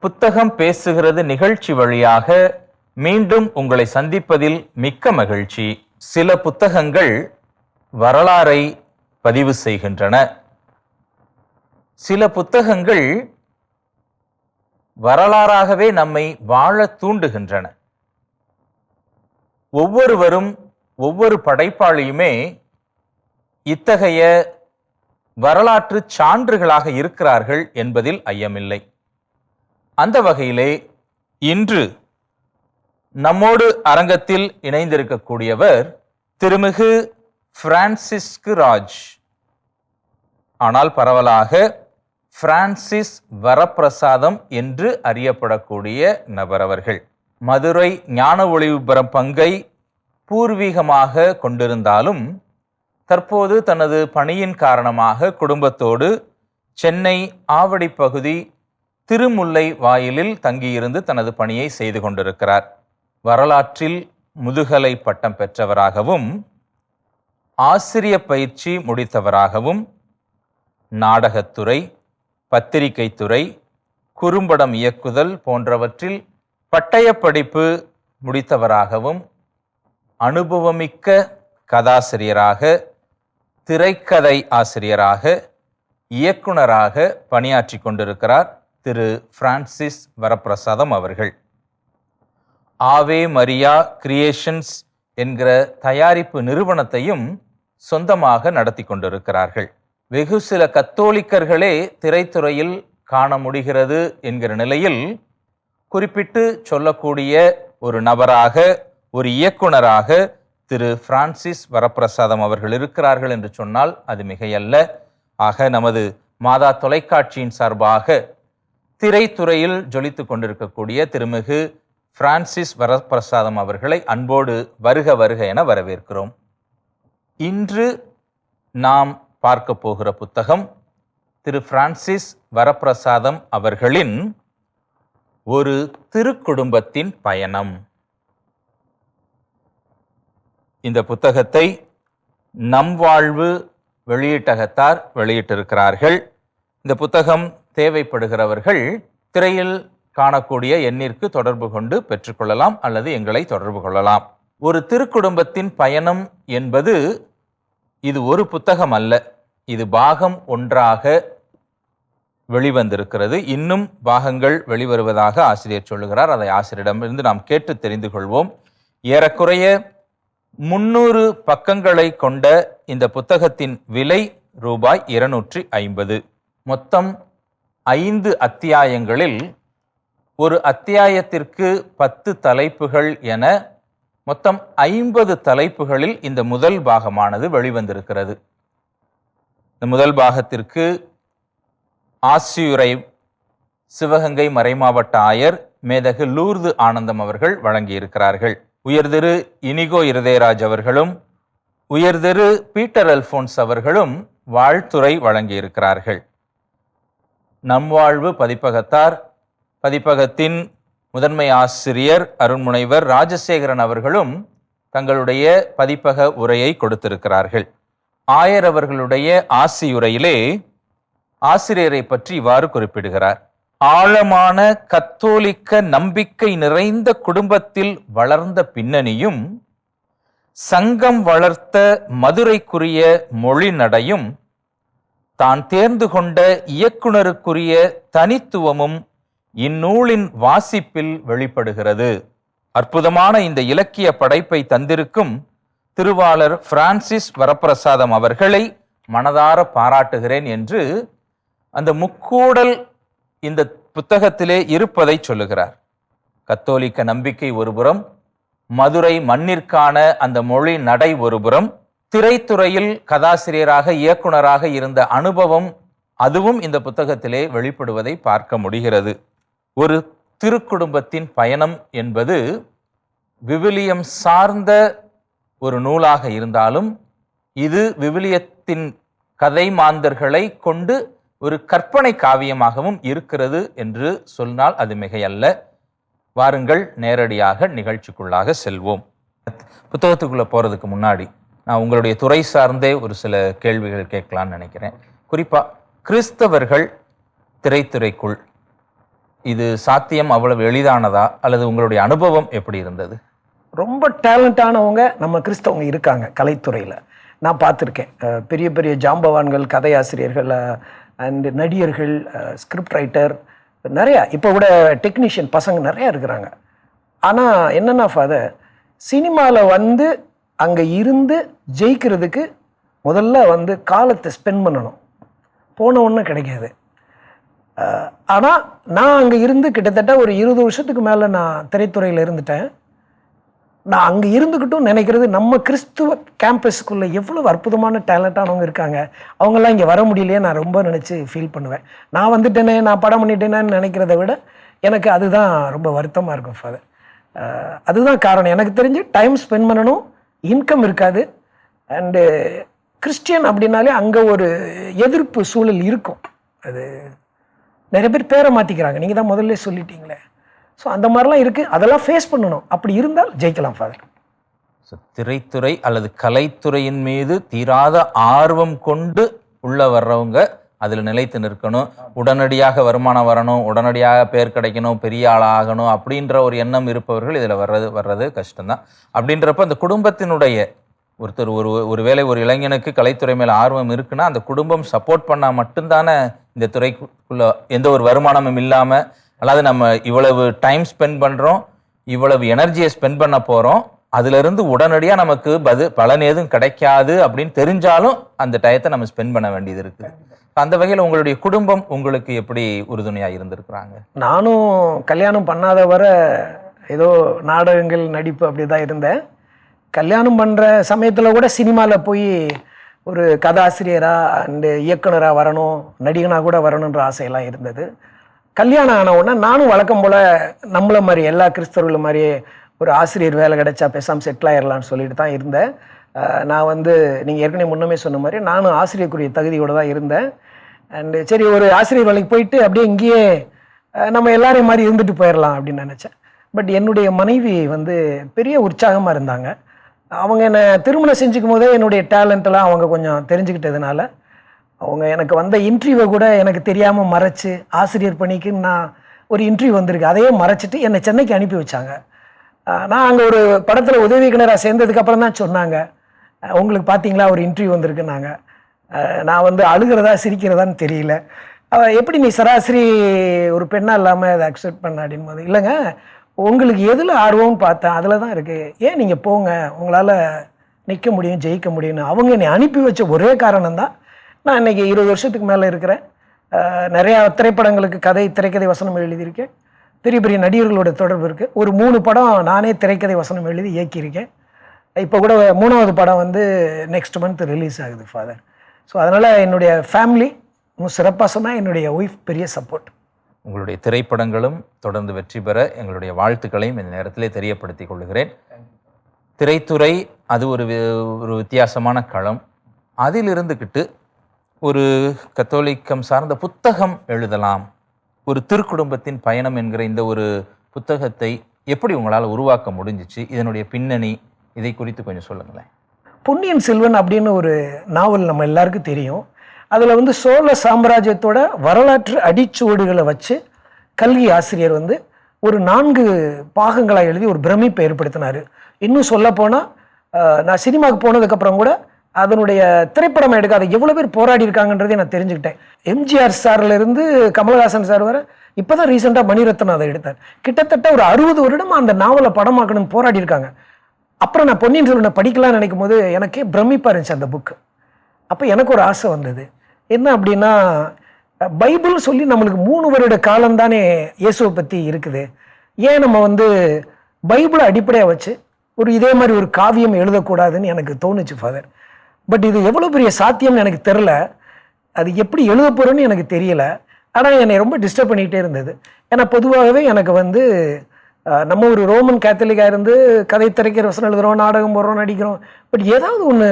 புத்தகம் பேசுகிறது நிகழ்ச்சி வழியாக மீண்டும் உங்களை சந்திப்பதில் மிக்க மகிழ்ச்சி. சில புத்தகங்கள் வரலாறை பதிவு செய்கின்றன. சில புத்தகங்கள் வரலாறாகவே நம்மை வாழ தூண்டுகின்றன. ஒவ்வொருவரும் ஒவ்வொரு படைப்பாளியுமே இத்தகைய வரலாற்று சான்றுகளாக இருக்கிறார்கள் என்பதில் ஐயமில்லை. அந்த வகையிலே இன்று நம்மோடு அரங்கத்தில் இணைந்திருக்கக்கூடியவர் திருமிகு பிரான்சிஸ்கு ராஜ். ஆனால் பரவலாக பிரான்சிஸ் வரப்பிரசாதம் என்று அறியப்படக்கூடிய நபர் அவர்கள். மதுரை ஞான ஒளிபுரம் பங்கை பூர்வீகமாக கொண்டிருந்தாலும் தற்போது தனது பணியின் காரணமாக குடும்பத்தோடு சென்னை ஆவடி பகுதி திருமுல்லை வாயிலில் தங்கியிருந்து தனது பணியை செய்து கொண்டிருக்கிறார். வரலாற்றில் முதுகலை பட்டம் பெற்றவராகவும் ஆசிரிய பயிற்சி முடித்தவராகவும் நாடகத்துறை பத்திரிகைத்துறை குறும்படம் இயக்குதல் போன்றவற்றில் பட்டயப்படிப்பு முடித்தவராகவும் அனுபவமிக்க கதாசிரியராக திரைக்கதை ஆசிரியராக இயக்குனராக பணியாற்றி கொண்டிருக்கிறார். திரு பிரான்சிஸ் வரப்பிரசாதம் அவர்கள். ஆவே மரியா கிரியேஷன்ஸ் என்கிற தயாரிப்பு நிறுவனத்தையும் சொந்தமாக நடத்தி கொண்டிருக்கிறார்கள். வெகு சில கத்தோலிக்கர்களே திரைத்துறையில் காண முடிகிறது என்கிற நிலையில் குறிப்பிட்டு சொல்லக்கூடிய ஒரு நபராக ஒரு இயக்குனராக திரு பிரான்சிஸ் வரப்பிரசாதம் அவர்கள் இருக்கிறார்கள் என்று சொன்னால் அது மிகையல்ல. ஆக நமது மாதா தொலைக்காட்சியின் சார்பாக திரைத்துறையில் ஜொலித்து கொண்டிருக்கக்கூடிய திருமிகு பிரான்சிஸ் வரப்பிரசாதம் அவர்களை அன்போடு வருக வருக என வரவேற்கிறோம். இன்று நாம் பார்க்க போகிற புத்தகம் திரு பிரான்சிஸ் வரப்பிரசாதம் அவர்களின் ஒரு திருக்குடும்பத்தின் பயணம். இந்த புத்தகத்தை நம் வாழ்வு வெளியீட்டகத்தார் வெளியிட்டிருக்கிறார்கள். இந்த புத்தகம் தேவைப்படுகிறவர்கள் திரையில் காணக்கூடிய எண்ணிற்கு தொடர்பு கொண்டு பெற்றுக்கொள்ளலாம் அல்லது எங்களை தொடர்பு கொள்ளலாம். ஒரு திருக்குடும்பத்தின் பயணம் என்பது இது ஒரு புத்தகம் அல்ல. இது பாகம் ஒன்றாக வெளிவந்திருக்கிறது. இன்னும் பாகங்கள் வெளிவருவதாக ஆசிரியர் சொல்லுகிறார். அதை ஆசிரியரிடமிருந்து நாம் கேட்டு தெரிந்து கொள்வோம். ஏறக்குறைய முன்னூறு பக்கங்களை கொண்ட இந்த புத்தகத்தின் விலை ரூபாய் இருநூற்றி ஐம்பது. மொத்தம் ஐந்து அத்தியாயங்களில் ஒரு அத்தியாயத்திற்கு பத்து தலைப்புகள் என மொத்தம் ஐம்பது தலைப்புகளில் இந்த முதல் பாகமானது வெளிவந்திருக்கிறது. இந்த முதல் பாகத்திற்கு ஆசியுரை சிவகங்கை மறைமாவட்ட ஆயர் மேதகு லூர்து ஆனந்தம் அவர்கள் வழங்கியிருக்கிறார்கள். உயர்திரு இனிகோ இருதயராஜ் அவர்களும் உயர்திரு பீட்டர் அல்போன்ஸ் அவர்களும் வாழ்த்துரை வழங்கியிருக்கிறார்கள். நம்வாழ்வு பதிப்பகத்தார் பதிப்பகத்தின் முதன்மை ஆசிரியர் அருண்முனைவர் ராஜசேகரன் அவர்களும் தங்களுடைய பதிப்பக உரையை கொடுத்திருக்கிறார்கள். ஆயர் அவர்களுடைய ஆசியுரையிலே ஆசிரியரை பற்றி இவ்வாறு குறிப்பிடுகிறார். ஆழமான கத்தோலிக்க நம்பிக்கை நிறைந்த குடும்பத்தில் வளர்ந்த பின்னணியும் சங்கம் வளர்த்த மதுரைக்குரிய மொழி நடையும் தான் தேர்ந்து கொண்ட இயக்குனருக்குரிய தனித்துவமும் இந்நூலின் வாசிப்பில் வெளிப்படுகிறது. அற்புதமான இந்த இலக்கிய படைப்பை தந்திருக்கும் திருவாளர் பிரான்சிஸ் வரப்பிரசாதம் அவர்களை மனதார பாராட்டுகிறேன் என்று அந்த முக்கூடல் இந்த புத்தகத்திலே இருப்பதை சொல்லுகிறார். கத்தோலிக்க நம்பிக்கை ஒருபுறம் மதுரை மண்ணிற்கான அந்த மொழி நடை ஒருபுறம் திரைத்துறையில் கதாசிரியராக இயக்குனராக இருந்த அனுபவம் அதுவும் இந்த புத்தகத்திலே வெளிப்படுவதை பார்க்க முடிகிறது. ஒரு திருக்குடும்பத்தின் பயணம் என்பது விவிலியம் சார்ந்த ஒரு நூலாக இருந்தாலும் இது விவிலியத்தின் கதை மாந்தர்களை கொண்டு ஒரு கற்பனை காவியமாகவும் இருக்கிறது என்று சொன்னால் அது மிகையல்ல. வாருங்கள் நேரடியாக நிகழ்ச்சிக்குள்ளாக செல்வோம். புத்தகத்துக்குள்ளே போகிறதுக்கு முன்னாடி உங்களுடைய துறை சார்ந்தே ஒரு சில கேள்விகள் கேட்கலான்னு நினைக்கிறேன். குறிப்பாக கிறிஸ்தவர்கள் திரைத்துறைக்குள் இது சாத்தியம் அவ்வளவு எளிதானதா? அல்லது உங்களுடைய அனுபவம் எப்படி இருந்தது? ரொம்ப டேலண்டானவங்க நம்ம கிறிஸ்தவங்க இருக்காங்க கலைத்துறையில். நான் பார்த்துருக்கேன். பெரிய பெரிய ஜாம்பவான்கள் கதையாசிரியர்கள் அண்டு நடிகர்கள் ஸ்கிரிப்ட் ரைட்டர் நிறையா. இப்போ கூட டெக்னீஷியன் பசங்க நிறையா இருக்கிறாங்க. ஆனால் என்னென்னா ஃபாதர் சினிமாவில் வந்து அங்கே இருந்து ஜெயிக்கிறதுக்கு முதல்ல வந்து காலத்தை ஸ்பெண்ட் பண்ணணும். போன ஒன்றும் கிடைக்காது. ஆனால் நான் அங்கே இருந்து கிட்டத்தட்ட ஒரு இருபது வருஷத்துக்கு மேலே நான் திரைத்துறையில் இருந்துட்டேன். நான் அங்கே இருந்துக்கிட்டும் நினைக்கிறது நம்ம கிறிஸ்துவ கேம்பஸ்க்குள்ளே எவ்வளோ அற்புதமான டேலண்டானவங்க இருக்காங்க. அவங்கெல்லாம் இங்கே வர முடியலையே நான் ரொம்ப நினச்சி ஃபீல் பண்ணுவேன். நான் வந்துட்டேனே நான் படம் பண்ணிட்டேனேன்னு நினைக்கிறத விட எனக்கு அதுதான் ரொம்ப வருத்தமாக இருக்கும் ஃபாதர் அதுதான் காரணம். எனக்கு தெரிஞ்சு டைம் ஸ்பெண்ட் பண்ணணும். இன்கம் இருக்காது. அண்டு கிறிஸ்டியன் அப்படின்னாலே அங்கே ஒரு எதிர்ப்பு சூழல் இருக்கும். அது நிறைய பேர் பேரை மாற்றிக்கிறாங்க நீங்கள் தான் முதல்ல சொல்லிட்டீங்களே. ஸோ அந்த மாதிரிலாம் இருக்குது அதெல்லாம் ஃபேஸ் பண்ணணும். அப்படி இருந்தால் ஜெயிக்கலாம் ஃபாதர் ஸோ திரைத்துறை அல்லது கலைத்துறையின் மீது தீராத ஆர்வம் கொண்டு உள்ள வர்றவங்க அதில் நிலைத்து நிற்கணும். உடனடியாக வருமானம் வரணும் உடனடியாக பேர் கிடைக்கணும் பெரிய ஆளாகணும் அப்படின்ற ஒரு எண்ணம் இருப்பவர்கள் இதில் வர்றது வர்றது கஷ்டம்தான். அப்படின்றப்ப அந்த குடும்பத்தினுடைய ஒருத்தர் ஒரு ஒருவேளை ஒரு இளைஞனுக்கு கலைத்துறை மேலே ஆர்வம் இருக்குன்னா அந்த குடும்பம் சப்போர்ட் பண்ணால் மட்டும்தானே இந்த துறைக்குள்ள எந்த ஒரு வருமானமும் இல்லாமல் அதாவது நம்ம இவ்வளவு டைம் ஸ்பெண்ட் பண்ணுறோம் இவ்வளவு எனர்ஜியை ஸ்பெண்ட் பண்ண போகிறோம் அதுலேருந்து உடனடியாக நமக்கு பது பலன் எதுவும் கிடைக்காது அப்படின்னு தெரிஞ்சாலும் அந்த டயத்தை நம்ம ஸ்பெண்ட் பண்ண வேண்டியது இருக்குது. அந்த வகையில் உங்களுடைய குடும்பம் உங்களுக்கு எப்படி உறுதுணையாக இருந்திருக்கிறாங்க? நானும் கல்யாணம் பண்ணாத வர ஏதோ நாடகங்கள் நடிப்பு அப்படி தான் இருந்தேன். கல்யாணம் பண்ணுற சமயத்தில் கூட சினிமாவில் போய் ஒரு கதாசிரியராக அண்டு இயக்குனராக வரணும் நடிகனாக கூட வரணுன்ற ஆசையெல்லாம் இருந்தது. கல்யாணம் ஆன உடனே நானும் வழக்கம் போல் நம்மள மாதிரி எல்லா கிறிஸ்தவர்கள் மாதிரியே ஒரு ஆசிரியர் வேலை கிடைச்சா பேசாமல் செட்டில் ஆயிடலாம்னு சொல்லிட்டு தான் இருந்தேன். நான் வந்து நீங்கள் ஏற்கனவே முன்னமே சொன்ன மாதிரி நானும் ஆசிரியருக்குரிய தகுதியோடு தான் இருந்தேன். அண்டு சரி ஒரு ஆசிரியர் வேலைக்கு போயிட்டு அப்படியே இங்கேயே நம்ம எல்லாரையும் மாதிரி இருந்துட்டு போயிடலாம் அப்படின்னு நினச்சேன். பட் என்னுடைய மனைவி வந்து பெரிய உற்சாகமாக இருந்தாங்க. அவங்க என்னை திருமணம் செஞ்சுக்கும் போதே என்னுடைய டேலண்ட்டெல்லாம் அவங்க கொஞ்சம் தெரிஞ்சுக்கிட்டதுனால அவங்க எனக்கு வந்த இன்டர்வியூவை கூட எனக்கு தெரியாமல் மறைச்சு ஆசிரியர் பணிக்கு நான் ஒரு இன்டர்வியூ வந்திருக்கு அதையே மறைச்சிட்டு என்னை சென்னைக்கு அனுப்பி வச்சாங்க. நான் அங்கே ஒரு படத்தில் உதவி கிணறாக சேர்ந்ததுக்கப்புறம் தான் சொன்னாங்க. உங்களுக்கு பார்த்தீங்களா ஒரு இன்டர்வியூ வந்திருக்குன்னாங்க நாங்கள் நான் வந்து அழுகிறதா சிரிக்கிறதான்னு தெரியல. எப்படி நீ சராசரி ஒரு பெண்ணாக இல்லாமல் அதை அக்செப்ட் பண்ண? அப்படின்னு போது இல்லைங்க உங்களுக்கு எதில் ஆர்வம்னு பார்த்தேன்? அதில் தான் இருக்குது ஏன் நீங்கள் போங்க? உங்களால் நிற்க முடியும் ஜெயிக்க முடியும்னு. அவங்க என்னை அனுப்பி வச்ச ஒரே காரணம் தான் நான் இன்னைக்கு இருபது வருஷத்துக்கு மேலே இருக்கிறேன். நிறையா திரைப்படங்களுக்கு கதை திரைக்கதை வசனம் எழுதியிருக்கேன். பெரிய பெரிய நடிகர்களோட தொடர்பு இருக்குது ஒரு மூணு படம் நானே திரைக்கதை வசனம் எழுதி இயக்கியிருக்கேன். இப்போ கூட மூணாவது படம் வந்து நெக்ஸ்ட் மந்த் ரிலீஸ் ஆகுது ஃபாதர் ஸோ அதனால் என்னுடைய ஃபேமிலி இன்னும் சிறப்பாக சொன்னால் என்னுடைய ஒய்ஃப் பெரிய சப்போர்ட் உங்களுடைய திரைப்படங்களும் தொடர்ந்து வெற்றி பெற எங்களுடைய வாழ்த்துக்களையும் இந்த நேரத்திலே தெரியப்படுத்திக் கொள்கிறேன். திரைத்துறை அது ஒரு ஒரு வித்தியாசமான களம். அதில் இருந்துக்கிட்டு ஒரு கத்தோலிக்கம் சார்ந்த புத்தகம் எழுதலாம். ஒரு திருக்குடும்பத்தின் பயணம் என்கிற இந்த ஒரு புத்தகத்தை எப்படி உங்களால் உருவாக்க முடிஞ்சிச்சு? இதனுடைய பின்னணி இதை குறித்து கொஞ்சம் சொல்லுங்களேன். பொன்னியின் செல்வன் அப்படின்னு ஒரு நாவல் நம்ம எல்லாருக்கும் தெரியும். அதில் வந்து சோழ சாம்ராஜ்யத்தோட வரலாற்று அடிச்சுவடுகளை வச்சு கல்வி ஆசிரியர் வந்து ஒரு நான்கு பாகங்களாக எழுதி ஒரு பிரமிப்பை ஏற்படுத்தினார். இன்னும் சொல்லப்போனால் நான் சினிமாவுக்கு போனதுக்கப்புறம் கூட அதனுடைய திரைப்படம் எடுக்காத எவ்வளோ பேர் போராடி இருக்காங்கன்றதை நான் தெரிஞ்சுக்கிட்டேன். எம்ஜிஆர் சார்லேருந்து கமல்ஹாசன் கமலஹாசன் சார் வர இப்போ தான் ரீசெண்டாக மணிரத்னம் அதை எடுத்தார். கிட்டத்தட்ட ஒரு அறுபது வருடம் அந்த நாவலை படமாக்கணும்னு போராடி இருக்காங்க. அப்புறம் நான் பொன்னியின் செல்வனை படிக்கலாம்னு நினைக்கும் போது எனக்கே பிரமிப்பாக இருந்துச்சு அந்த புக்கு அப்போ எனக்கு ஒரு ஆசை வந்தது. என்ன அப்படின்னா பைபிள் சொல்லி நம்மளுக்கு மூணு வருட காலம்தானே இயேசுவை பற்றி இருக்குது. ஏன் நம்ம வந்து பைபிளை அடிப்படையாக வச்சு ஒரு இதே மாதிரி ஒரு காவியம் எழுதக்கூடாதுன்னு எனக்கு தோணுச்சு ஃபாதர் பட் இது எவ்வளோ பெரிய சாத்தியம்னு எனக்கு தெரில அது எப்படி எழுத போகிறோன்னு எனக்கு தெரியல. ஆனால் என்னை ரொம்ப டிஸ்டர்ப் பண்ணிகிட்டே இருந்தது. ஏன்னா பொதுவாகவே எனக்கு வந்து நம்ம ஒரு ரோமன் கேத்தலிக்காக இருந்து கதை திரைக்கிற வசனம் எழுதுகிறோம் நாடகம் போடுறோம் நடிக்கிறோம். பட் ஏதாவது ஒன்று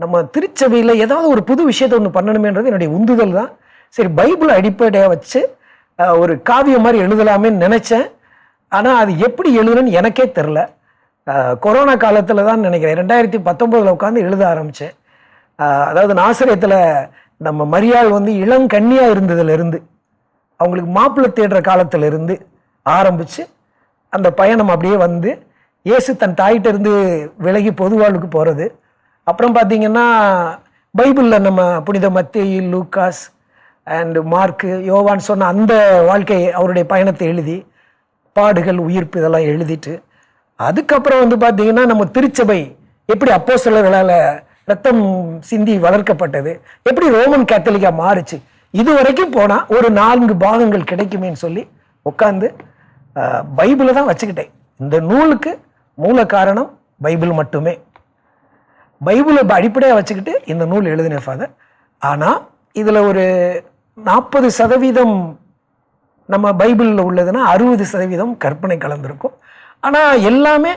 நம்ம திருச்சபையில் ஏதாவது ஒரு புது விஷயத்தை ஒன்று பண்ணணுமேன்றது என்னுடைய உந்துதல் தான். சரி பைபிளை அடிப்படையாக வச்சு ஒரு காவியம் மாதிரி எழுதலாமேன்னு நினச்சேன். ஆனால் அது எப்படி எழுதணும்னு எனக்கே தெரில கொரோனா காலத்தில் தான் நினைக்கிறேன். ரெண்டாயிரத்தி பத்தொம்போதில் உட்காந்து எழுத ஆரம்பித்தேன் அதாவது நாசிரியத்தில் நம்ம மரியாள் வந்து இளங்கன்னியாக இருந்ததுலேருந்து அவங்களுக்கு மாப்பிள்ளை தேடுற காலத்துல இருந்து ஆரம்பித்து அந்த பயணம் அப்படியே வந்து இயேசு தன் தாயிட்ட இருந்து விலகி பொது வாழ்வுக்கு போகிறது அப்புறம் பார்த்தீங்கன்னா பைபிளில் நம்ம புனித மத்தேயு லூக்காஸ் அண்டு மார்க்கு யோவான் சொன்ன அந்த வாழ்க்கை அவருடைய பயணத்தை எழுதி பாடுகள் உயிர்ப்பு இதெல்லாம் எழுதிட்டு அதுக்கப்புறம் வந்து பார்த்தீங்கன்னா நம்ம திருச்சபை எப்படி அப்போ சிலர்களால் ரத்தம் சிந்தி வளர்க்கப்பட்டது எப்படி ரோமன் கேத்தலிக்காக மாறுச்சு இது வரைக்கும் போனால் ஒரு நான்கு பாகங்கள் கிடைக்குமேன்னு சொல்லி உட்காந்து பைபிளை தான் வச்சுக்கிட்டேன். இந்த நூலுக்கு மூல காரணம் பைபிள் மட்டுமே. பைபிளை அடிப்படையாக வச்சுக்கிட்டு இந்த நூல் எழுதினேன் ஃபாதர் ஆனால் இதில் ஒரு நாற்பது சதவீதம் நம்ம பைபிளில் உள்ளதுன்னா அறுபது சதவீதம் கற்பனை கலந்துருக்கும். ஆனால் எல்லாமே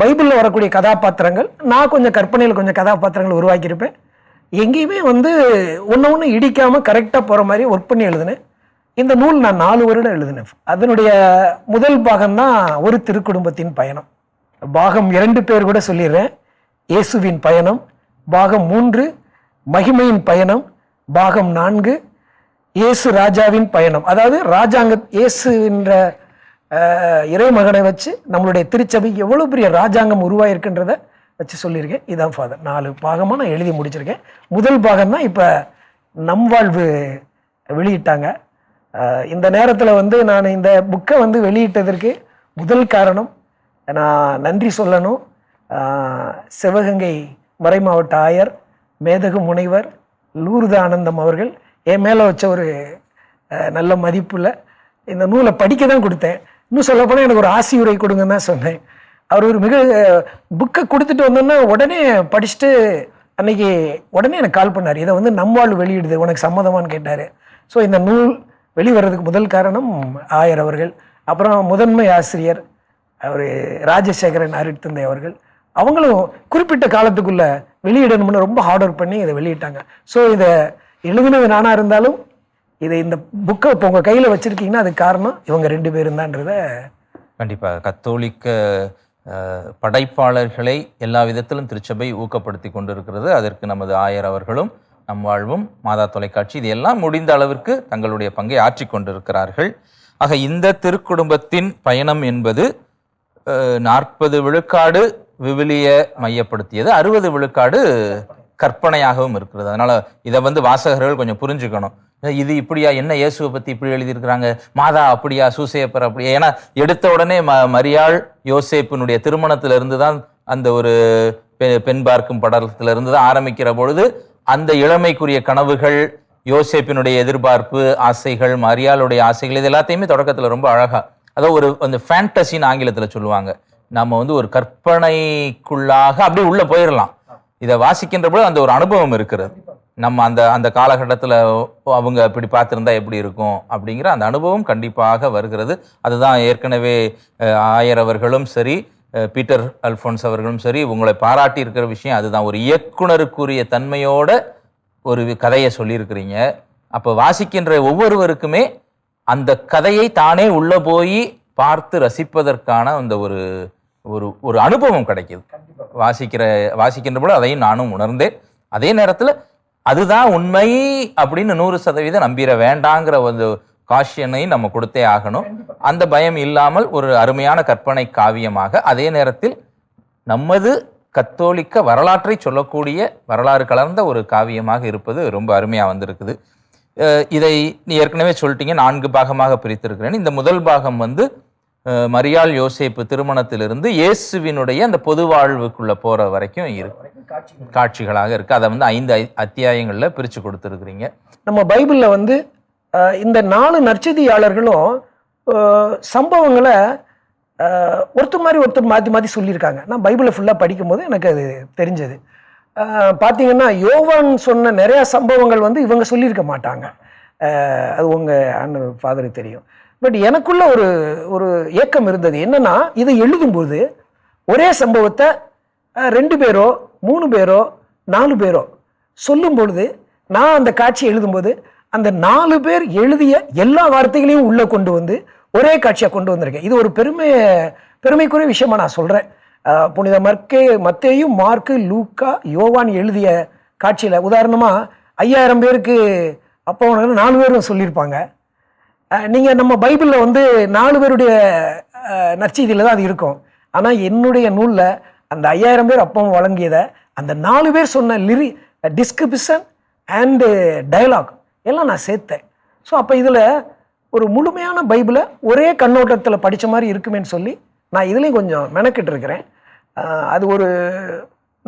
பைபிளில் வரக்கூடிய கதாபாத்திரங்கள் நான் கொஞ்சம் கற்பனையில் கொஞ்சம் கதாபாத்திரங்கள் உருவாக்கியிருப்பேன். எங்கேயுமே வந்து ஒன்று ஒன்று இடிக்காமல் கரெக்டாக போகிற மாதிரி ஒர்க் பண்ணி எழுதினேன். இந்த நூல் நான் நாலு வருடம் எழுதினேன். அதனுடைய முதல் பாகம்தான் ஒரு திருக்குடும்பத்தின் பயணம். பாகம் இரண்டு பேர் கூட சொல்லிடுறேன். இயேசுவின் பயணம் பாகம் மூன்று மகிமையின் பயணம் பாகம் நான்கு இயேசு ராஜாவின் பயணம். அதாவது ராஜாங்க இயேசு என்ற இறைமகனை வச்சு நம்மளுடைய திருச்சபை எவ்வளோ பெரிய ராஜாங்கம் உருவாயிருக்குன்றத வச்சு சொல்லியிருக்கேன். இதான் ஃபாதர் நாலு பாகமாக நான் எழுதி முடிச்சிருக்கேன். முதல் பாகம் தான் இப்போ நம் வாழ்வு வெளியிட்டாங்க. இந்த நேரத்தில் வந்து நான் இந்த புக்கை வந்து வெளியிட்டதற்கு முதல் காரணம் நான் நன்றி சொல்லணும். சிவகங்கை மறைமாவட்ட ஆயர் மேதகு முனைவர் லூர்து ஆனந்தம் அவர்கள் என் மேலே வச்ச ஒரு நல்ல மதிப்பில் இந்த நூலை படிக்க தான் கொடுத்தேன். இன்னும் சொல்லப்போனால் எனக்கு ஒரு ஆசியுரை கொடுங்கன்னு தான் சொன்னேன். அவர் ஒரு மிக புக்கை கொடுத்துட்டு வந்தோன்னா உடனே படிச்சுட்டு அன்னைக்கு உடனே எனக்கு கால் பண்ணார். இதை வந்து நம்மால் வெளியிடுது உனக்கு சம்மதமான்னு கேட்டார். ஸோ இந்த நூல் வெளிவரதுக்கு முதல் காரணம் ஆயர் அவர்கள் அப்புறம் முதன்மை ஆசிரியர் அவர் ராஜசேகரன் அருட்தந்தை அவர்கள். அவங்களும் குறிப்பிட்ட காலத்துக்குள்ளே வெளியிடணும்னு ரொம்ப ஹார்ட் ஒர்க் பண்ணி இதை வெளியிட்டாங்க. ஸோ இதை எழுதினது நானாக இருந்தாலும் இதை இந்த புக்கை இப்போ உங்கள் கையில் வச்சுருக்கீங்கன்னா அதுக்கு காரணம் இவங்க ரெண்டு பேரும் தான்றத கண்டிப்பாக கத்தோலிக்க படைப்பாளர்களை எல்லா விதத்திலும் திருச்சபை ஊக்கப்படுத்தி கொண்டு இருக்கிறது அதற்கு நமது ஆயர் அவர்களும் நம் வாழ்வும் மாதா தொலைக்காட்சி இது எல்லாம் முடிந்த அளவிற்கு தங்களுடைய பங்கை ஆற்றி கொண்டிருக்கிறார்கள். ஆக இந்த திருக்குடும்பத்தின் பயணம் என்பது நாற்பது விழுக்காடு விவிலிய மையப்படுத்தியது அறுபது விழுக்காடு கற்பனையாகவும் இருக்கிறது. அதனால இதை வந்து வாசகர்கள் கொஞ்சம் புரிஞ்சுக்கணும். இது இப்படியா என்ன இயேசுவை பத்தி இப்படி எழுதியிருக்கிறாங்க? மாதா அப்படியா சூசேப்பர் அப்படியா? ஏன்னா எடுத்த உடனே ம மரியாள் யோசேப்பினுடைய திருமணத்திலிருந்து தான் அந்த ஒரு பெ- பெண் பார்க்கும் படத்திலிருந்து தான் ஆரம்பிக்கிற பொழுது அந்த இளமைக்குரிய கனவுகள் யோசேப்பினுடைய எதிர்பார்ப்பு ஆசைகள் மரியாளுடைய ஆசைகள் இது எல்லாத்தையுமே தொடக்கத்தில் ரொம்ப அழகாக அதாவது ஒரு அந்த ஃபேண்டசின்னு ஆங்கிலத்தில் சொல்லுவாங்க. நம்ம வந்து ஒரு கற்பனைக்குள்ளாக அப்படியே உள்ளே போயிடலாம் இதை வாசிக்கின்ற பொழுது அந்த ஒரு அனுபவம் இருக்கிறது. நம்ம அந்த அந்த காலகட்டத்தில் அவங்க இப்படி பார்த்துருந்தா எப்படி இருக்கும் அப்படிங்கிற அந்த அனுபவம் கண்டிப்பாக வருகிறது. அதுதான் ஏற்கனவே ஆயரவர்களும் சரி பீட்டர் அல்ஃபோன்ஸ் அவர்களும் சரி உங்களை பாராட்டி இருக்கிற விஷயம் அதுதான். ஒரு இயக்குனருக்குரிய தன்மையோட ஒரு கதையை சொல்லியிருக்கிறீங்க. அப்போ வாசிக்கின்ற ஒவ்வொருவருக்குமே அந்த கதையை தானே உள்ள போய் பார்த்து ரசிப்பதற்கான அந்த ஒரு ஒரு ஒரு அனுபவம் கிடைக்குது. வாசிக்கிற வாசிக்கின்ற பொழுது அதையும் நானும் உணர்ந்தேன். அதே நேரத்துல அதுதான் உண்மை அப்படின்னு நூறு சதவீதம் நம்பிட வேண்டாங்கிற ஒரு காஷியனையும் நம்ம கொடுத்தே ஆகணும். அந்த பயம் இல்லாமல் ஒரு அருமையான கற்பனை காவியமாக அதே நேரத்தில் நமது கத்தோலிக்க வரலாற்றை சொல்லக்கூடிய வரலாறு கலர்ந்த ஒரு காவியமாக இருப்பது ரொம்ப அருமையாக வந்திருக்குது. இதை நீ ஏற்கனவே சொல்லிட்டீங்க நான்கு பாகமாக பிரித்திருக்கிறேன். இந்த முதல் பாகம் வந்து மரியாள் யோசேப்பு திருமணத்திலிருந்து இயேசுவினுடைய அந்த பொது வாழ்வுக்குள்ள போற வரைக்கும் இருக்கு காட்சிகளாக இருக்கு. அதை வந்து ஐந்து அத்தியாயங்கள்ல பிரிச்சு கொடுத்துருக்கிறீங்க. நம்ம பைபிளில் வந்து இந்த நாலு நற்செய்தியாளர்களும் சம்பவங்களை ஒருத்தர் மாதிரி ஒருத்தர் மாற்றி மாற்றி சொல்லியிருக்காங்க. நான் பைபிளை ஃபுல்லாக படிக்கும்போது எனக்கு அது தெரிஞ்சது. பார்த்தீங்கன்னா யோவான் சொன்ன நிறையா சம்பவங்கள் வந்து இவங்க சொல்லியிருக்க மாட்டாங்க. அது உங்கள் அண்ணன் ஃபாதருக்கு தெரியும். பட் எனக்குள்ள ஒரு ஒரு ஏக்கம் இருந்தது. என்னென்னா இதை எழுதும்போது ஒரே சம்பவத்தை ரெண்டு பேரோ மூணு பேரோ நாலு பேரோ சொல்லும் பொழுது நான் அந்த காட்சி எழுதும்போது அந்த நாலு பேர் எழுதிய எல்லா வார்த்தைகளையும் உள்ளே கொண்டு வந்து ஒரே காட்சியாக கொண்டு வந்திருக்கேன். இது ஒரு பெருமை பெருமைக்குரிய விஷயமா நான் சொல்கிறேன் புனித மர்க்கே மத்தேயும் மார்க்கு லூக்கா யோவான் எழுதிய காட்சியில் உதாரணமாக ஐயாயிரம் பேருக்கு அப்போ உனக்கு நாலு பேரும் சொல்லியிருப்பாங்க. நீங்கள் நம்ம பைபிளில் வந்து நாலு பேருடைய நற்செய்தியில் தான் அது இருக்கும். ஆனால் என்னுடைய நூலில் அந்த ஐயாயிரம் பேர் அப்பவும் வழங்கியதை அந்த நாலு பேர் சொன்ன லிரி டிஸ்கிரிப்ஷன் அண்டு டயலாக் எல்லாம் நான் சேர்த்தேன். ஸோ அப்போ இதில் ஒரு முழுமையான பைபிளை ஒரே கண்ணோட்டத்தில் படித்த மாதிரி இருக்குமேன்னு சொல்லி நான் இதுலேயும் கொஞ்சம் மெனக்கிட்டு இருக்கிறேன். அது ஒரு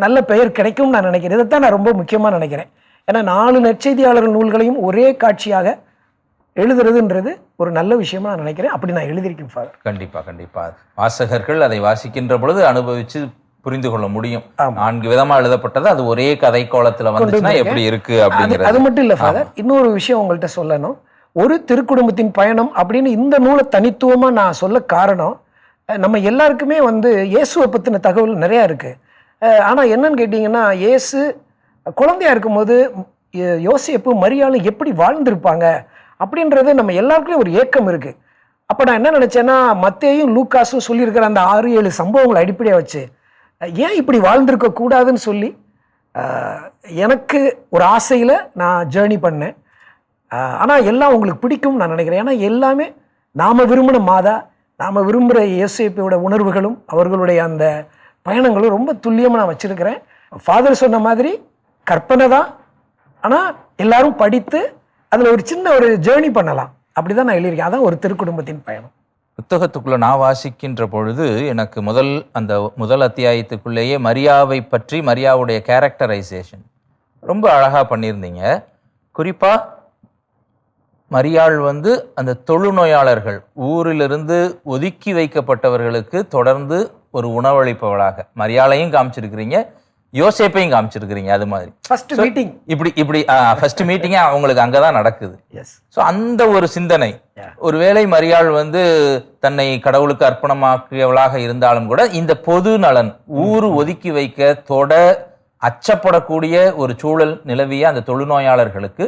நல்ல பெயர் கிடைக்கும்னு நான் நினைக்கிறேன். இதைத்தான் நான் ரொம்ப முக்கியமாக நினைக்கிறேன். ஏன்னா நாலு நற்செய்தியாளர்கள் நூல்களையும் ஒரே காட்சியாக எழுதுறதுன்றது ஒரு நல்ல விஷயமா நான் நினைக்கிறேன். அப்படி நான் எழுதியிருக்கேன் ஃபாதர். கண்டிப்பாக கண்டிப்பாக வாசகர்கள் அதை வாசிக்கின்ற பொழுது அனுபவித்து புரிந்து கொள்ள முடியும். நான்கு விதமா எழுதப்பட்டது. அது ஒரே கதை கோலத்துல வந்துச்சுன்னா. எப்படி இருக்கு அப்படிங்கிறது. அது மட்டும் இல்லை ஃபாதர் இன்னொரு விஷயம் உங்கள்கிட்ட சொல்லணும். ஒரு திருக்குடும்பத்தின் பயணம் அப்படின்னு இந்த நூலை தனித்துவமா நான் சொல்ல காரணம் நம்ம எல்லாருக்குமே வந்து இயேசுவை பற்றின தகவல் நிறையா இருக்கு. அஹ், ஆனா என்னன்னு கேட்டிங்கன்னா இயேசு குழந்தையா இருக்கும்போது யோசேப்பு மரியாளும் எப்படி வாழ்ந்திருப்பாங்க அப்படின்றது நம்ம எல்லாருக்குமே ஒரு ஏக்கம் இருக்கு. அப்போ நான் என்ன நினைச்சேன்னா மத்தேயும் லூக்காஸும் சொல்லியிருக்கிற அந்த ஆறு ஏழு சம்பவங்களை அடிப்படையாக வச்சு ஏன் இப்படி வாழ்ந்திருக்க கூடாதுன்னு சொல்லி எனக்கு ஒரு ஆசையில் நான் ஜேர்னி பண்ணேன். ஆனால் எல்லாம் உங்களுக்கு பிடிக்கும் நான் நினைக்கிறேன். ஏன்னா எல்லாமே நாம் விரும்பின மாதா நாம் விரும்புகிற இயேசுபியோட உணர்வுகளும் அவர்களுடைய அந்த பயணங்களும் ரொம்ப துல்லியமாக நான் வச்சுருக்கிறேன். ஃபாதர் சொன்ன மாதிரி கற்பனை தான். ஆனால் எல்லாரும் படித்து அதில் ஒரு சின்ன ஒரு ஜேர்னி பண்ணலாம். அப்படி தான் நான் எழுதியிருக்கேன். அதான் ஒரு திருக்குடும்பத்தின் பயணம். புத்தகத்துக்குள்ளே நான் வாசிக்கின்ற பொழுது எனக்கு முதல் அந்த முதல் அத்தியாயத்துக்குள்ளேயே மரியாவை பற்றி மரியாவுடைய கேரக்டரைசேஷன் ரொம்ப அழகாக பண்ணியிருந்தீங்க. குறிப்பாக மரியாள் வந்து அந்த தொழுநோயாளர்கள் ஊரிலிருந்து ஒதுக்கி வைக்கப்பட்டவர்களுக்கு தொடர்ந்து ஒரு உணவளிப்பவளாக. மரியாளையும் காமிச்சிருக்கிறீங்க. யோசேப்பையும் காமிச்சிருக்கிறீங்க அது மாதிரி. ஃபர்ஸ்ட் மீட்டிங் இப்படி இப்படி ஃபர்ஸ்ட் மீட்டிங்கே அவங்களுக்கு அங்கதான் நடக்குது. எஸ் ஸோ அந்த ஒரு சிந்தனை. Yeah. ஒருவேளை மரியாள் வந்து தன்னை கடவுளுக்கு அர்ப்பணமாக்கியவளாக இருந்தாலும் கூட இந்த பொது நலன் ஊர் ஒதுக்கி வைக்க தொட அச்சப்படக்கூடிய ஒரு சூழல் நிலவிய அந்த தொழுநோயாளர்களுக்கு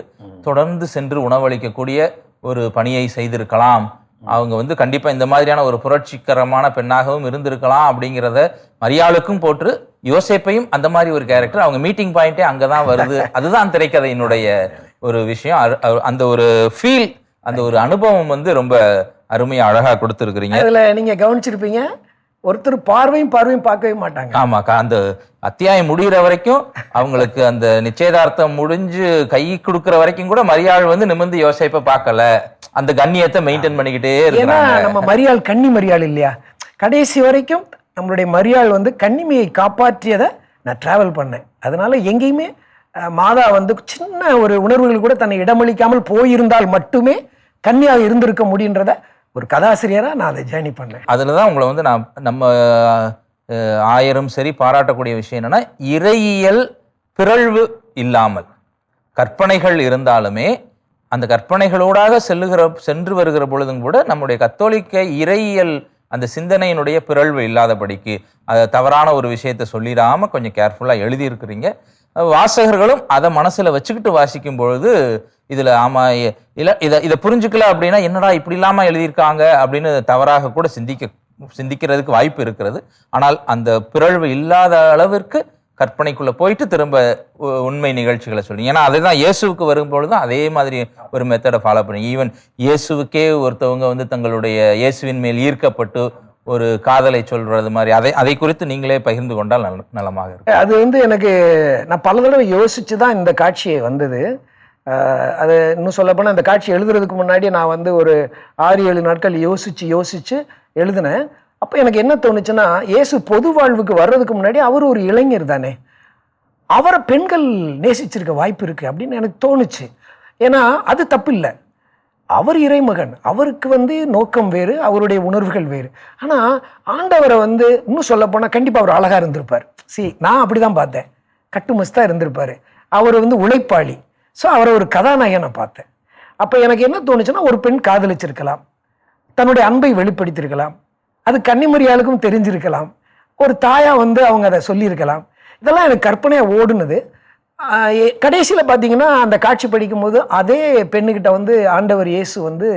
தொடர்ந்து சென்று உணவளிக்கக்கூடிய ஒரு பணியை செய்திருக்கலாம். அவங்க வந்து கண்டிப்பா இந்த மாதிரியான ஒரு புரட்சிகரமான பெண்ணாகவும் இருந்திருக்கலாம் அப்படிங்கிறத மரியாளுக்கும் போட்டு யோசேப்பையும் அந்த மாதிரி ஒரு கேரக்டர் அவங்க மீட்டிங் பாயிண்டே அங்கதான் வருது. அதுதான் திரைக்கதையினுடைய ஒரு விஷயம். அந்த ஒரு ஃபீல் அந்த ஒரு அனுபவம் வந்து ரொம்ப அருமையா அழகா கொடுத்துருக்கிறீங்க. அதில் நீங்கள் கவனிச்சிருப்பீங்க. ஒருத்தர் பார்வையும் பார்வையும் பார்க்கவே மாட்டாங்க. ஆமா கா- அந்த அத்தியாயம் முடிகிற வரைக்கும் அவங்களுக்கு அந்த நிச்சயதார்த்தம் முடிஞ்சு கை கொடுக்கிற வரைக்கும் கூட மரியாள் வந்து நிமிர்ந்து யோசிப்ப பார்க்கல. அந்த கண்ணியத்தை மெயின்டைன் பண்ணிக்கிட்டே ஏன்னா நம்ம மரியாள் கன்னி மரியாள் இல்லையா? கடைசி வரைக்கும் நம்மளுடைய மரியாள் வந்து கன்னிமையை காப்பாற்றியதை நான் டிராவல் பண்ணேன். அதனால எங்கேயுமே மாதா வந்து சின்ன ஒரு உணர்வுகள் கூட தன்னை இடமளிக்காமல் போயிருந்தால் மட்டுமே கன்னியாக இருந்திருக்க முடியுன்றத ஒரு கதாசிரியராக நான் அதை ஜேர்னி பண்ணேன். தான் உங்களை வந்து நான் நம்ம ஆயிரம் சரி பாராட்டக்கூடிய விஷயம் என்னென்னா இறையியல் பிறழ்வு இல்லாமல் கற்பனைகள் இருந்தாலுமே அந்த கற்பனைகளோடாக செல்லுகிற சென்று வருகிற பொழுதும் கூட நம்முடைய கத்தோலிக்க இறையியல் அந்த சிந்தனையினுடைய பிறழ்வு இல்லாதபடிக்கு அதை தவறான ஒரு விஷயத்தை சொல்லிடாமல் கொஞ்சம் கேர்ஃபுல்லாக எழுதியிருக்கிறீங்க. வாசகர்களும் அதை மனசில் வச்சுக்கிட்டு வாசிக்கும் பொழுது இதில் ஆமா இல்லை இதை இதை புரிஞ்சுக்கல அப்படின்னா என்னடா இப்படி இல்லாமல் எழுதியிருக்காங்க அப்படின்னு தவறாக கூட சிந்திக்க சிந்திக்கிறதுக்கு வாய்ப்பு இருக்கிறது. ஆனால் அந்த பிறழ்வு இல்லாத அளவிற்கு கற்பனைக்குள்ளே போயிட்டு திரும்ப உ- உண்மை நிகழ்ச்சிகளை சொல்லி ஏன்னா அதுதான் இயேசுவுக்கு வரும்பொழுதும் அதே மாதிரி ஒரு மெத்தடை ஃபாலோ பண்ணி ஈவன் இயேசுவுக்கே ஒருத்தவங்க வந்து தங்களுடைய இயேசுவின் மேல் ஈர்க்கப்பட்டு ஒரு காதலை சொல்றது மாதிரி அதை அதை குறித்து நீங்களே பகிர்ந்து கொண்டால் நல நலமாக இருக்கும். அது வந்து எனக்கு நான் பல தடவை யோசிச்சு தான் இந்த காட்சியை வந்தது. அது இன்னும் சொல்லப்போனால் அந்த காட்சி எழுதுறதுக்கு முன்னாடி நான் வந்து ஒரு ஆறு ஏழு நாட்கள் யோசிச்சு யோசிச்சு எழுதினேன். அப்போ எனக்கு என்ன தோணுச்சுன்னா இயேசு பொது வாழ்வுக்கு வர்றதுக்கு முன்னாடி அவர் ஒரு இளைஞர் தானே. அவரை பெண்கள் நேசிச்சிருக்க வாய்ப்பு இருக்குது அப்படின்னு எனக்கு தோணுச்சு. ஏன்னா அது தப்பு இல்லை அவர் இறைமகன் அவருக்கு வந்து நோக்கம் வேறு அவருடைய உணர்வுகள் வேறு. ஆனால் ஆண்டவரை வந்து இன்னும் சொல்லப்போனால் கண்டிப்பாக அவர் அழகாக இருந்திருப்பார். சி நான் அப்படி தான் பார்த்தேன் கட்டுமஸ்தாக இருந்திருப்பார். அவர் வந்து உழைப்பாளி. ஸோ அவரை ஒரு கதாநாயகனை பார்த்தேன். அப்போ எனக்கு என்ன தோணுச்சுன்னா ஒரு பெண் காதலிச்சிருக்கலாம். தன்னுடைய அன்பை வெளிப்படுத்தியிருக்கலாம். அது கன்னிமரியாளுக்கும் தெரிஞ்சிருக்கலாம். ஒரு தாயாக வந்து அவங்க அதை சொல்லியிருக்கலாம். இதெல்லாம் எனக்கு கற்பனையாக ஓடுனது. கடைசியில் பார்த்தீங்கன்னா அந்த காட்சி படிக்கும்போது அதே பெண்ணுக்கிட்ட வந்து ஆண்டவர் இயேசு வந்து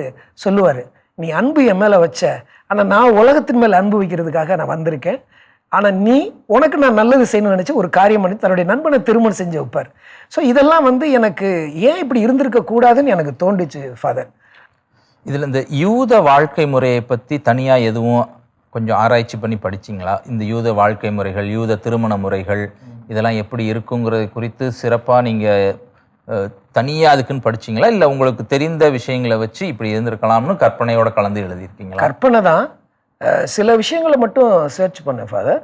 சொல்லுவார் நீ அன்பு என் மேலே வச்ச ஆனால் நான் உலகத்தின் மேலே அன்பு வைக்கிறதுக்காக நான் வந்திருக்கேன். ஆனால் நீ உனக்கு நான் நல்லது செய்யணும்னு நினச்சி ஒரு காரியம் பண்ணி தன்னுடைய நண்பனை திருமணம் செஞ்சு வைப்பார். ஸோ இதெல்லாம் வந்து எனக்கு ஏன் இப்படி இருந்திருக்க கூடாதுன்னு எனக்கு தோண்டுச்சு ஃபாதர் இதில் இந்த யூத வாழ்க்கை முறையை பற்றி தனியாக எதுவும் கொஞ்சம் ஆராய்ச்சி பண்ணி படிச்சிங்களா? இந்த யூத வாழ்க்கை முறைகள் யூத திருமண முறைகள் இதெல்லாம் எப்படி இருக்குங்கிறது குறித்து சிறப்பாக நீங்கள் தனியாக அதுக்குன்னு படிச்சீங்களா? இல்லை உங்களுக்கு தெரிந்த விஷயங்களை வச்சு இப்படி இருந்திருக்கலாம்னு கற்பனையோட கலந்து எழுதியிருக்கீங்களா? கற்பனை தான். சில விஷயங்களை மட்டும் சர்ச் பண்ணேன் ஃபாதர்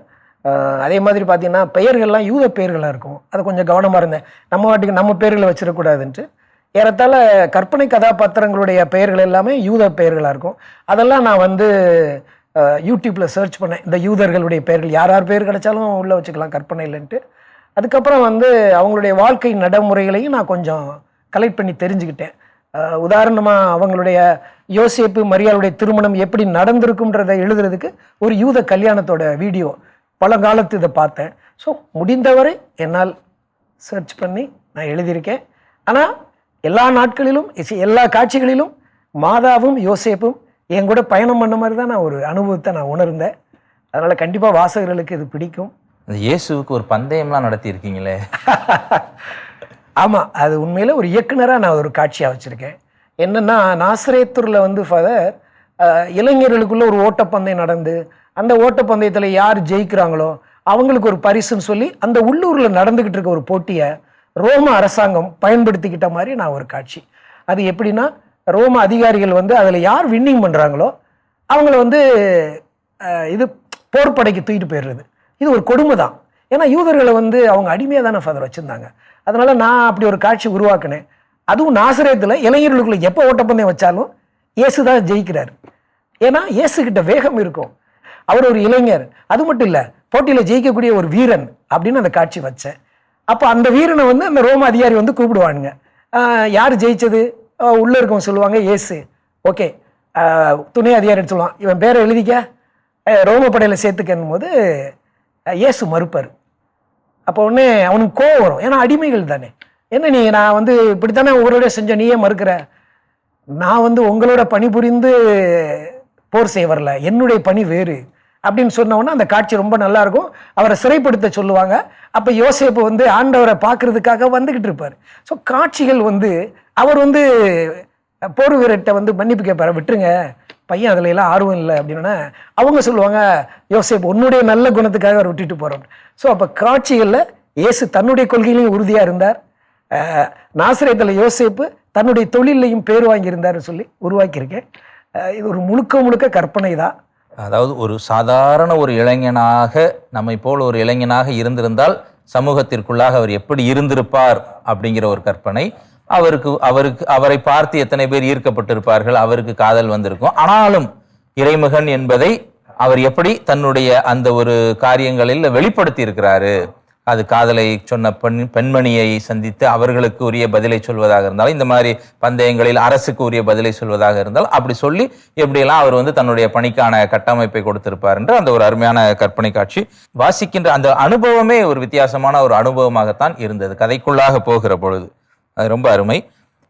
அதே மாதிரி பார்த்தீங்கன்னா பெயர்கள்லாம் யூத பெயர்களாக இருக்கும். அது கொஞ்சம் கவனமாக இருந்தேன். நம்ம வாட்டிக்கு நம்ம பெயர்களை வச்சிடக்கூடாதுன்ட்டு. ஏறத்தாழ கற்பனை கதாபாத்திரங்களுடைய பெயர்கள் எல்லாமே யூத பெயர்களாக இருக்கும். அதெல்லாம் நான் வந்து யூடியூப்பில் சர்ச் பண்ணேன். இந்த யூதர்களுடைய பெயர்கள் யார் யார் பேர் கிடைச்சாலும் உள்ளே வச்சுக்கலாம் கற்பனை இல்லைன்ட்டு. அதுக்கப்புறம் வந்து அவங்களுடைய வாழ்க்கை நடைமுறைகளையும் நான் கொஞ்சம் கலெக்ட் பண்ணி தெரிஞ்சுக்கிட்டேன். உதாரணமாக அவங்களுடைய யோசேப்பு மரியாளுடைய திருமணம் எப்படி நடந்திருக்குன்றதை எழுதுறதுக்கு ஒரு யூத கல்யாணத்தோட வீடியோ பழங்காலத்து இதை பார்த்தேன். ஸோ முடிந்தவரை என்னால் சர்ச் பண்ணி நான் எழுதியிருக்கேன். ஆனால் எல்லா நாட்களிலும் எல்லா காட்சிகளிலும் மாதாவும் யோசேப்பும் என் கூட பயணம் பண்ண மாதிரி தான் நான் ஒரு அனுபவத்தை நான் உணர்ந்தேன். அதனால் கண்டிப்பாக வாசகர்களுக்கு இது பிடிக்கும். இந்த இயேசுவுக்கு ஒரு பந்தயம்லாம் நடத்தியிருக்கீங்களே? ஆமாம் அது உண்மையில் ஒரு இயக்குனராக நான் ஒரு காட்சியாக வச்சுருக்கேன். என்னென்னா நாசரேத்தூரில் வந்து ஃபாதர் இளைஞர்களுக்குள்ளே ஒரு ஓட்டப்பந்தயம் நடந்து அந்த ஓட்டப்பந்தயத்தில் யார் ஜெயிக்கிறாங்களோ அவங்களுக்கு ஒரு பரிசுன்னு சொல்லி அந்த உள்ளூரில் நடந்துக்கிட்டு இருக்க ஒரு போட்டியை ரோம அரசாங்கம் பயன்படுத்திக்கிட்ட மாதிரி நான் ஒரு காட்சி. அது எப்படின்னா ரோம அதிகாரிகள் வந்து அதில் யார் வின்னிங் பண்ணுறாங்களோ அவங்கள வந்து இது போர்ப்படைக்கு தூக்கிட்டு போயிடுறது. இது ஒரு கொடுமை தான் ஏன்னா யூதர்களை வந்து அவங்க அடிமையாக தானே ஃபாதர் வச்சுருந்தாங்க. அதனால் நான் அப்படி ஒரு காட்சி உருவாக்கினேன். அதுவும் நாசிரியத்தில் இளைஞர்களுக்குள்ள எப்போ ஓட்டப்பந்தயம் வச்சாலும் இயேசு தான் ஜெயிக்கிறார். ஏன்னா இயேசுக்கிட்ட வேகம் இருக்கும். அவர் ஒரு இளைஞர். அது மட்டும் இல்லை போட்டியில் ஜெயிக்கக்கூடிய ஒரு வீரன் அப்படின்னு அந்த காட்சி வச்சேன். அப்போ அந்த வீரனை வந்து அந்த ரோம அதிகாரி வந்து கூப்பிடுவானுங்க. யார் ஜெயிச்சது? உள்ளே இருக்கவங்க சொல்லுவாங்க ஏசு ஓகே. துணை அதிகாரி சொல்லுவான். இவன் பேரை எழுதிக்க? ரோம படையில் சேர்த்துக்கன்னும் போது இயேசு மறுப்பார். அப்போ உடனே அவனுக்கு கோவம் வரும். ஏன்னா அடிமைகள் தானே. என்ன நீ நான் வந்து இப்படித்தானே உங்களோட செஞ்ச நீயே மறுக்கிற? நான் வந்து உங்களோட பணிபுரிந்து போர் செய்ய வரல. என்னுடைய பணி வேறு. அப்படின்னு சொன்ன அந்த காட்சி ரொம்ப நல்லா இருக்கும். அவரை சிறைப்படுத்த சொல்லுவாங்க. அப்போ யோசேப்பு வந்து ஆண்டவரை பார்க்கறதுக்காக வந்துக்கிட்டு இருப்பார். ஸோ காட்சிகள் வந்து அவர் வந்து போர் வீரர்கிட்ட வந்து மன்னிப்பு கேட்பார். விட்டுருங்க. பையன் அதில் எல்லாம் ஆர்வம் இல்லை அப்படின்னா அவங்க சொல்லுவாங்க யோசேப் உன்னுடைய நல்ல குணத்துக்காக அவர் விட்டுட்டு போகிறோம் ஸோ அப்போ காட்சிகளில் இயேசு தன்னுடைய கொள்கையிலையும் உறுதியாக இருந்தார். நாசிரியத்தில் யோசிப்பு யோசேப்பு தன்னுடைய தொழிலையும் பேர் வாங்கியிருந்தாருன்னு சொல்லி உருவாக்கியிருக்கேன். இது ஒரு முழுக்க முழுக்க கற்பனை தான். அதாவது ஒரு சாதாரண ஒரு இளைஞனாக நம்மை போல் ஒரு இளைஞனாக இருந்திருந்தால் சமூகத்திற்குள்ளாக அவர் எப்படி இருந்திருப்பார் அப்படிங்கிற ஒரு கற்பனை. அவருக்கு அவருக்கு அவரை பார்த்து எத்தனை பேர் ஈர்க்கப்பட்டிருப்பார்கள் அவருக்கு காதல் வந்திருக்கும். ஆனாலும் இறைமகன் என்பதை அவர் எப்படி தன்னுடைய அந்த ஒரு காரியங்களில் வெளிப்படுத்தி இருக்கிறாரு அது காதலை சொன்ன பெண் பெண்மணியை சந்தித்து அவர்களுக்கு உரிய பதிலை சொல்வதாக இருந்தாலும் இந்த மாதிரி பந்தயங்களில் அரசுக்கு உரிய பதிலை சொல்வதாக இருந்தால் அப்படி சொல்லி எப்படியெல்லாம் அவர் வந்து தன்னுடைய பணிக்கான கட்டமைப்பை கொடுத்திருப்பார் என்று அந்த ஒரு அருமையான கற்பனை காட்சி வாசிக்கின்ற அந்த அனுபவமே ஒரு வித்தியாசமான ஒரு அனுபவமாகத்தான் இருந்தது. கதைக்குள்ளாக போகிற பொழுது. அது ரொம்ப அருமை.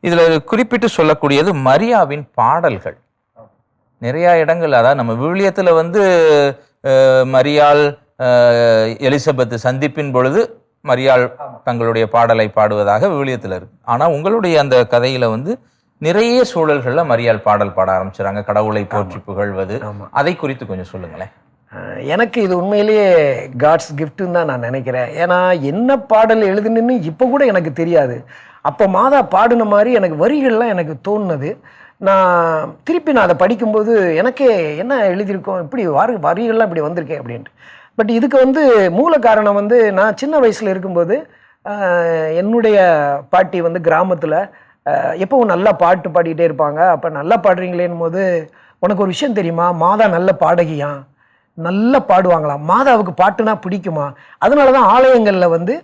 இதுல குறிப்பிட்டு சொல்லக்கூடியது மரியாவின் பாடல்கள். நிறைய இடங்கள் அதாவது நம்ம விவிலியத்துல வந்து மரியாள் எலிசபெத் சந்திப்பின் பொழுது மரியாள் தங்களுடைய பாடலை பாடுவதாக விவிலியத்துல இருக்கு. ஆனா உங்களுடைய அந்த கதையில வந்து நிறைய சூழல்கள்ல மரியாள் பாடல் பாட ஆரம்பிச்சுறாங்க. கடவுளை போற்றி புகழ்வது. அதை குறித்து கொஞ்சம் சொல்லுங்களேன். எனக்கு இது உண்மையிலேயே காட்ஸ் கிஃப்ட்டுன்னு தான் நான் நினைக்கிறேன். ஏன்னா என்ன பாடல் எழுதுனேன்னு இப்போ கூட எனக்கு தெரியாது. அப்போ மாதா பாடின மாதிரி எனக்கு வரிகள்லாம் எனக்கு தோணுனது நான் திருப்பி நான் அதை படிக்கும்போது எனக்கே என்ன எழுதியிருக்கோம் இப்படி வரி வரிகள்லாம் இப்படி வந்திருக்கேன் அப்படின்ட்டு. பட் இதுக்கு வந்து மூல காரணம் வந்து நான் சின்ன வயசில் இருக்கும்போது என்னுடைய பாட்டி வந்து கிராமத்தில் எப்போவும் நல்லா பாட்டு பாடிக்கிட்டே இருப்பாங்க. அப்போ நல்லா பாடுறீங்களேன்னு போது உனக்கு ஒரு விஷயம் தெரியுமா? மாதா நல்ல பாடகியான் நல்லா பாடுவாங்களாம். மாதாவுக்கு பாட்டுனா பிடிக்குமா? அதனால தான் ஆலயங்களில் வந்து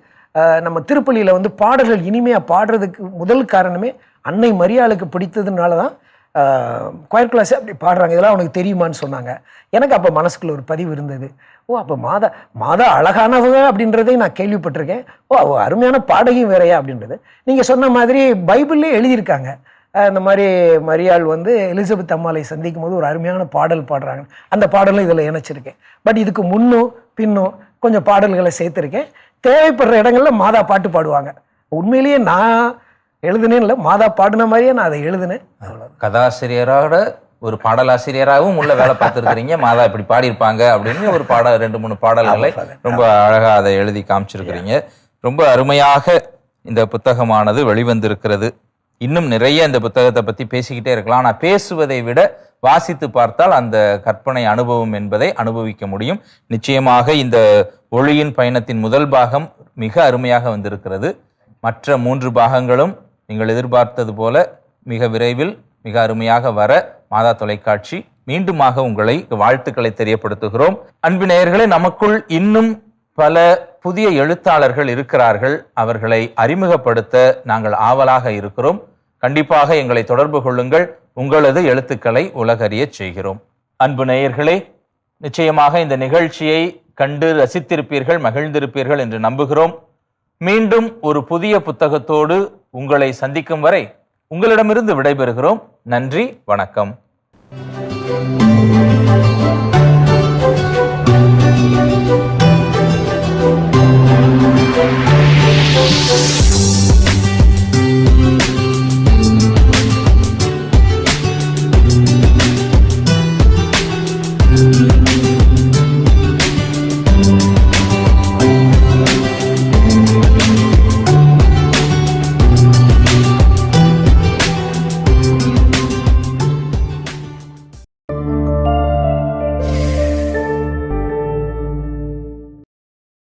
நம்ம திருப்பள்ளியில் வந்து பாடல்கள் இனிமையாக பாடுறதுக்கு முதல் காரணமே அன்னை மரியாளுக்கு பிடித்ததுனால தான் கொயர் கிளாஸே அப்படி பாடுறாங்க. இதெல்லாம் அவனுக்கு தெரியுமான்னு சொன்னாங்க. எனக்கு அப்போ மனசுக்குள்ள ஒரு பதிவு இருந்தது. ஓ அப்போ மாதா மாதா அழகானவங்க அப்படின்றதையும் நான் கேள்விப்பட்டிருக்கேன். ஓ அவ அருமையான பாடகியும் வேறையா அப்படின்றது. நீங்கள் சொன்ன மாதிரி பைபிள்லே எழுதியிருக்காங்க. இந்த மாதிரி மரியாள் வந்து எலிசபெத் அம்மாளை சந்திக்கும் போது ஒரு அருமையான பாடல் பாடுறாங்க. அந்த பாடலும் இதில் இணைச்சிருக்கேன். பட் இதுக்கு முன்னும் பின்னும் கொஞ்சம் பாடல்களை சேர்த்துருக்கேன். தேவைப்படுற இடங்கள்ல மாதா பாட்டு பாடுவாங்க. உண்மையிலேயே நான் எழுதுனேன் இல்லை மாதா பாடின மாதிரியே நான் அதை எழுதினேன். கதாசிரியரோட ஒரு பாடலாசிரியராகவும் உள்ள வேலை பார்த்துருக்கிறீங்க. மாதா இப்படி பாடியிருப்பாங்க அப்படின்னு ஒரு பாட ரெண்டு மூணு பாடல்களை ரொம்ப அழகா அதை எழுதி காமிச்சிருக்கிறீங்க. ரொம்ப அருமையாக இந்த புத்தகமானது வெளிவந்திருக்கிறது. இன்னும் நிறைய இந்த புத்தகத்தை பத்தி பேசிக்கிட்டே இருக்கலாம். ஆனா பேசுவதை விட வாசித்து பார்த்தால் அந்த கற்பனை அனுபவம் என்பதை அனுபவிக்க முடியும். நிச்சயமாக இந்த ஒளியின் பயணத்தின் முதல் பாகம் மிக அருமையாக வந்திருக்கிறது. மற்ற மூன்று பாகங்களும் நீங்கள் எதிர்பார்த்தது போல மிக விரைவில் மிக அருமையாக வர மாதா தொலைக்காட்சி மீண்டுமாக உங்களை வாழ்த்துக்களை தெரியப்படுத்துகிறோம். அன்பு நேயர்களே நமக்குள் இன்னும் பல புதிய எழுத்தாளர்கள் இருக்கிறார்கள். அவர்களை அறிமுகப்படுத்த நாங்கள் ஆவலாக இருக்கிறோம். கண்டிப்பாக எங்களை தொடர்பு கொள்ளுங்கள். உங்களது எழுத்துக்களை உலகறியச் செய்கிறோம். அன்பு நேயர்களே நிச்சயமாக இந்த நிகழ்ச்சியை கண்டு ரசித்திருப்பீர்கள் மகிழ்ந்திருப்பீர்கள் என்று நம்புகிறோம். மீண்டும் ஒரு புதிய புத்தகத்தோடு உங்களை சந்திக்கும் வரை உங்களிடமிருந்து விடைபெறுகிறோம். நன்றி வணக்கம்.